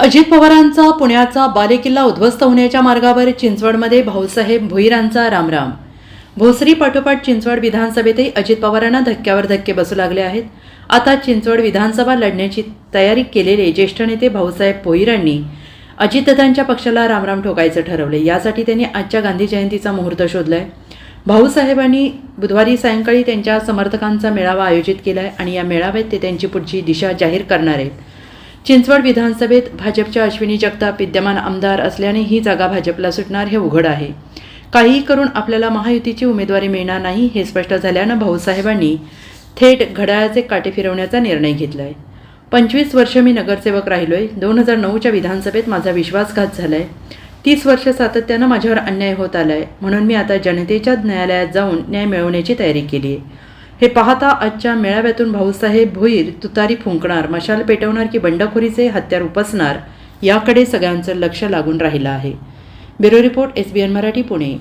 अजित पवारांचा पुण्याचा बालेकिल्ला उद्ध्वस्त होण्याच्या मार्गावर चिंचवडमध्ये भाऊसाहेब भुईरांचा रामराम. भोसरी पाठोपाठ चिंचवड विधानसभेतही अजित पवारांना धक्क्यावर धक्के बसू लागले आहेत. आता चिंचवड विधानसभा लढण्याची तयारी केलेले ज्येष्ठ नेते भाऊसाहेब भोईरांनी अजितदादांच्या पक्षाला रामराम ठोकायचं ठरवले यासाठी त्यांनी आजच्या गांधी जयंतीचा मुहूर्त शोधलाय. भाऊसाहेबांनी बुधवारी सायंकाळी त्यांच्या समर्थकांचा मेळावा आयोजित केला आहे आणि या मेळाव्यात ते त्यांची पुढची दिशा जाहीर करणार आहेत. चिंचवड विधानसभेत भाजपच्या अश्विनी जगताप विद्यमान आमदार असल्याने ही जागा भाजपला सुटणार हे उघड आहे. काहीही करून आपल्याला महायुतीची उमेदवारी मिळणार नाही हे स्पष्ट झाल्यानं भाऊसाहेबांनी थेट घड्याळाचे काटे फिरवण्याचा निर्णय घेतला आहे पंचवीस वर्ष मी नगरसेवक राहिलोय. दोन हजार नऊच्या विधानसभेत माझा विश्वासघात झालाय. तीस वर्ष सातत्यानं माझ्यावर अन्याय होत आलाय. म्हणून मी आता जनतेच्या न्यायालयात जाऊन न्याय मिळवण्याची तयारी केली आहे हे पाहता आजच्या मेळाव्यातून भाऊसाहेब भोईर तुतारी फुंकणार मशाल पेटवणार की बंडखोरीचे हत्यार उपसणार याकडे सगळ्यांचं लक्ष लागून राहिलं आहे. Bureau report S B N Marathi Pune.